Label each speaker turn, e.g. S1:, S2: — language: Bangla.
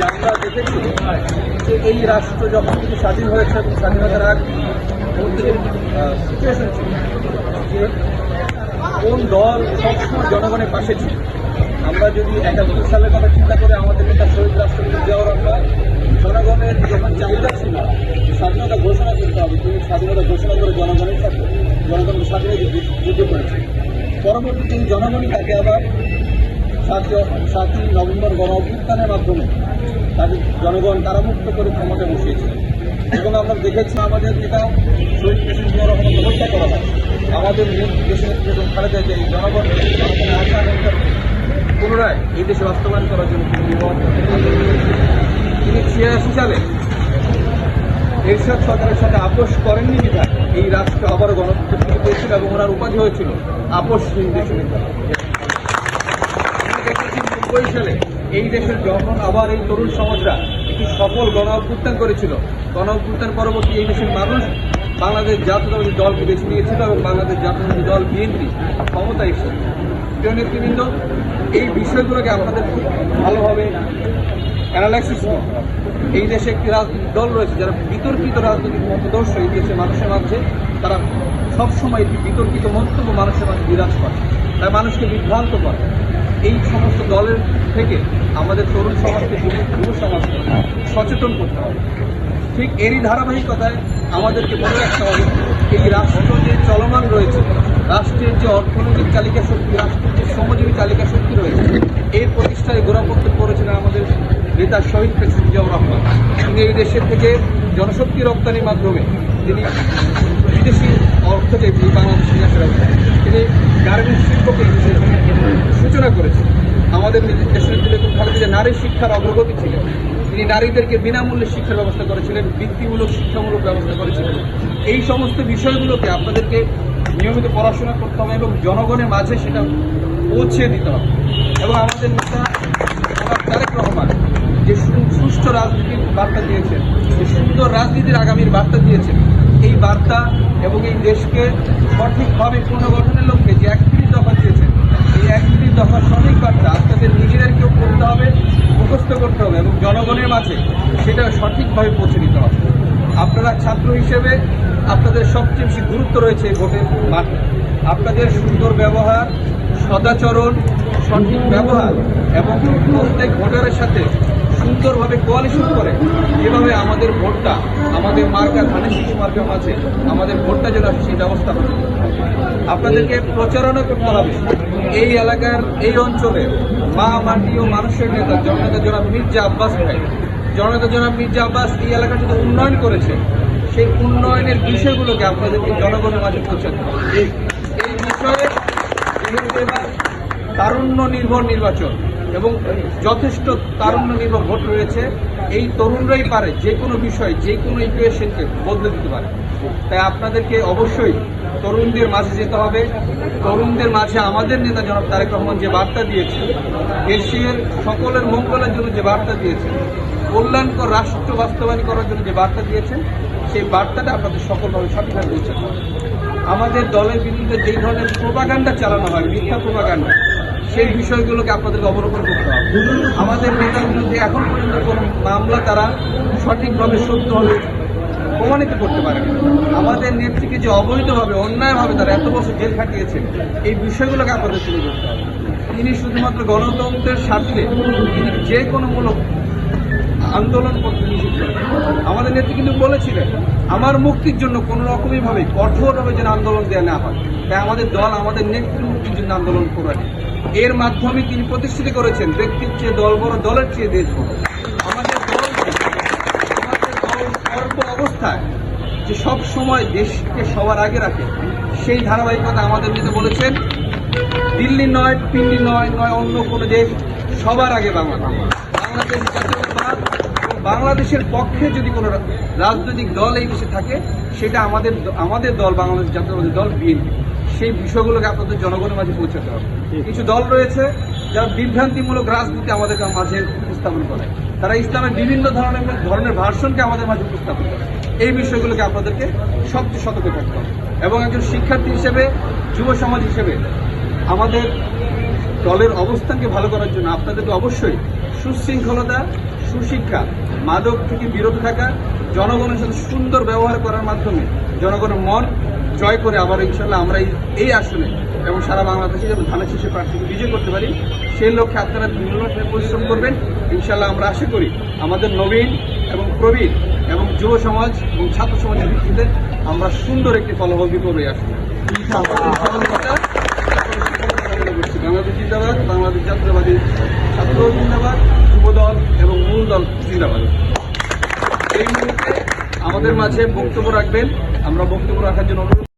S1: যে আমরা দেখেছি যে এই রাষ্ট্র যখন থেকে স্বাধীন হয়েছে এবং স্বাধীনতার আগ সিচুয়েশন ছিল যে কোন দল সবসময় জনগণের পাশে ছিল? আমরা যদি একাত্তর সালের কথা চিন্তা করে আমাদের নেতা শহীদ রাষ্ট্রপতি জিয়াউর রহমান জনগণের যখন চাহিদা ছিল, স্বাধীনতা ঘোষণা করতে হবে, তিনি স্বাধীনতা ঘোষণা করে জনগণের সাথে জনগণের স্বাধীনতা যুদ্ধ করেছে পরবর্তী তিনি জনগণই তাকে আবার সাতই নভেম্বর গণ অভ্যুত্থানের মাধ্যমে তাদের জনগণ কারামুক্ত করে ক্ষমতা বসিয়েছিল এবং আমরা দেখেছি আমাদের নেতা শহীদ প্রেসিডেন্ট জিয়াউর রহমানকে হত্যা করা হয়। আমাদের দেশের এবং খালেদা যে জনগণ জনগণের আশা আকাঙ্ক্ষা পুনরায় এই দেশে বাস্তবায়ন করার জন্য তিনি ছিয়াশি সালে এরশাদ সরকারের সাথে আপোষ করেননি বিধায় এই রাষ্ট্র আবারও গণতন্ত্র পেয়েছিল এবং ওনার উপাধি হয়েছিল আপোষহীন দেশ নেতা। নব্বই সালে এই দেশের যখন আবার এই তরুণ সমাজরা একটি সফল গণ অভ্যুত্থান করেছিল। গণ অভ্যুত্থান পরবর্তী এই দেশের মানুষ বাংলাদেশ জাতীয়তাবাদী দলকে বেছে নিয়েছিল এবং বাংলাদেশ জাতীয়তাবাদী দল বিএনপি ক্ষমতায় এসেছে প্রিয় নেতৃবৃন্দ, এই বিষয়গুলোকে আপনাদের খুব ভালোভাবে অ্যানালাইসিস এই দেশে একটি রাজনৈতিক দল রয়েছে যারা বিতর্কিত রাজনৈতিক মতদর্শ এই দেশের মানুষের মাঝে তারা সবসময় একটি বিতর্কিত মন্তব্য মানুষের মাঝে বিরাজ করে। তাই মানুষকে বিভ্রান্ত করে। এই সমস্ত দলের থেকে আমাদের তরুণ সমাজকে যুব সমাজকে সচেতন করতে হবে। ঠিক এরই ধারাবাহিকতায় আমাদেরকে মনে রাখতে হবে এই রাষ্ট্র যে চলমান রয়েছে রাষ্ট্রের যে অর্থনৈতিক চালিকা শক্তি রাষ্ট্রের যে শ্রমজীবী চালিকা শক্তি রয়েছে এর প্রতিষ্ঠায় গোড়াপত্তন করেছিলেন আমাদের নেতা শহীদ প্রেসিডেন্ট জিয়াউর রহমান। তিনি এই দেশের থেকে জনশক্তি রপ্তানির মাধ্যমে তিনি বিদেশি অর্থ যে বাংলাদেশে তিনি গার্মেন্টস শিল্পকে এই দেশে সূচনা করেছেন আমাদের দেশের বেগম খালেদা জিয়া নারী শিক্ষার অগ্রগতি ছিলেন তিনি নারীদেরকে বিনামূল্যে শিক্ষার ব্যবস্থা করেছিলেন, বৃত্তিমূলক শিক্ষামূলক ব্যবস্থা করেছিলেন। এই সমস্ত বিষয়গুলোকে আপনাদেরকে নিয়মিত পড়াশোনা করতে হবে এবং জনগণের মাঝে সেটা পৌঁছে দিতে হবে। এবং আমাদের নেতা তারেক রহমান যে সুষ্ঠু রাজনীতির বার্তা দিয়েছেন, যে সুন্দর রাজনীতির আগামীর বার্তা দিয়েছেন, এই বার্তা এবং এই দেশকে সঠিকভাবে পুনর্গঠনের লক্ষ্যে যে একত্রিশ দফা দিয়েছেন, এই একত্রিশ দফা সঠিক বার্তা আপনাদের হবে মুখস্থ করতে হবে এবং জনগণের মাঝে সেটা সঠিকভাবে পৌঁছে দিতে হবে। আপনারা ছাত্র হিসেবে আপনাদের সবচেয়ে বেশি গুরুত্ব রয়েছে ভোটের মাঠে। আপনাদের সুন্দর ব্যবহার, সদাচরণ, সঠিক ব্যবহার এবং প্রত্যেক ভোটারের সাথে সুন্দরভাবে কোয়ালিশন করে। যেভাবে আমাদের ভোটটা, আমাদের মার্কা ধানের শিশু মার্কার মাঝে আমাদের ভোটটা আসে, সেই ব্যবস্থা হবে। আপনাদেরকে প্রচারণা করতে হবে এই এলাকার, এই অঞ্চলে মা, মাটি ও মানুষের নেতা, জননেতা জনাব মির্জা আব্বাস ভাই, জননেতা জনাব মির্জা আব্বাস এই এলাকাটা যে উন্নয়ন করেছে। সেই উন্নয়নের বিষয়গুলোকে আপনাদেরকে জনগণের মাঝে পৌঁছাতে হবে এই বিষয়ে তারুণ্য নির্ভর নির্বাচন এবং যথেষ্ট তারুণ্য নির্ভর ভোট রয়েছে। এই তরুণরাই পারে যে কোনো বিষয়, যে কোনো ইকুয়েশনকে বদলে দিতে পারে। তাই আপনাদেরকে অবশ্যই তরুণদের মাঝে যেতে হবে। তরুণদের মাঝে আমাদের নেতা জনাব তারেক রহমান যে বার্তা দিয়েছে দেশের সকলের মঙ্গলের জন্য যে বার্তা দিয়েছেন, কল্যাণকর রাষ্ট্র বাস্তবায়ন করার জন্য যে বার্তা দিয়েছেন, সেই বার্তাটা আপনাদের সকলভাবে সঠিকভাবে হবে আমাদের দলের বিরুদ্ধে যেই ধরনের প্রোপাগান্ডা চালানো হয়, মিথ্যা প্রোপাগান্ডা সেই বিষয়গুলোকে আপনাদেরকে অবলোকন করতে হবে। আমাদের নেতার বিরুদ্ধে এখন পর্যন্ত কোনো মামলা তারা সঠিকভাবে সত্যভাবে প্রমাণিত করতে পারে আমাদের নেত্রীকে যে অবৈধভাবে, অন্যায়ভাবে তারা এত বছর জেল খাটিয়েছেন এই বিষয়গুলোকে আপনাদের তুলে ধরতে হবে। তিনি শুধুমাত্র গণতন্ত্রের স্বার্থে তিনি যে কোনো মূলক আন্দোলন করতে করেন। আমাদের নেত্রী কিন্তু বলেছিলেন, আমার মুক্তির জন্য কোনো রকমই ভাবে কঠোরভাবে যেন আন্দোলন দেওয়া না হয়। তাই আমাদের দল, আমাদের নেত্রীর মুক্তির জন্য আন্দোলন করে এর মাধ্যমে তিনি প্রতিষ্ঠিত করেছেন ব্যক্তির চেয়ে দল বড় দলের চেয়ে দেশ বড়। আমাদের দল আমাদের দল অবস্থায় যে সব সময় দেশকে সবার আগে রাখে। সেই ধারাবাহিকতা আমাদের নেতা বলেছেন, দিল্লি নয়, পিন্ডি নয় নয় অন্য কোনো দেশ সবার আগে বাংলাদেশ। বাংলাদেশ জাতীয়তাবাদ বাংলাদেশের পক্ষে যদি কোনো রাজনৈতিক দল এই দেশে থাকে, সেটা আমাদের আমাদের দল, বাংলাদেশ জাতীয়তাবাদী দল, বিএনপি। সেই বিষয়গুলোকে আপনাদের জনগণের মাঝে পৌঁছাতে হবে। কিছু দল রয়েছে যারা বিভ্রান্তিমূলক রাজনীতি আমাদের মাঝে উপস্থাপন করে। তারা ইসলামের বিভিন্ন ধরনের ধরনের ভার্সনকে আমাদের মাঝে উপস্থাপন করে। এই বিষয়গুলোকে আপনাদেরকে সবচেয়ে সতর্ক থাকতে হবে। এবং একজন শিক্ষার্থী হিসেবে যুব সমাজ হিসেবে আমাদের দলের অবস্থানকে ভালো করার জন্য আপনাদেরকে অবশ্যই সুশৃঙ্খলতা সুশিক্ষা মাদক থেকে বিরত থাকা জনগণের সাথে সুন্দর ব্যবহার করার মাধ্যমে জনগণের মন জয় করে আবার ইনশাল্লাহ আমরা এই- আসনে এবং সারা বাংলাদেশে যেন ধানের শীর্ষে প্রার্থীকে বিজয় করতে পারি সেই লক্ষ্যে আপনারা দৃঢ়ভাবে পরিশ্রম করবেন। ইনশাল্লাহ আমরা আশা করি আমাদের নবীন এবং প্রবীণ এবং যুব সমাজ এবং ছাত্র সমাজের ভিত্তিতে আমরা সুন্দর একটি ফলাফল এই আসনে বাংলাদেশ জিন্দাবাদ, বাংলাদেশ জাতীয়বাদী ছাত্র জিন্দাবাদ যুবদল এবং মূল দল জিন্দাবাদ। এই মুহূর্তে আমাদের মাঝে বক্তব্য রাখবেন। আমরা বক্তব্য রাখার জন্য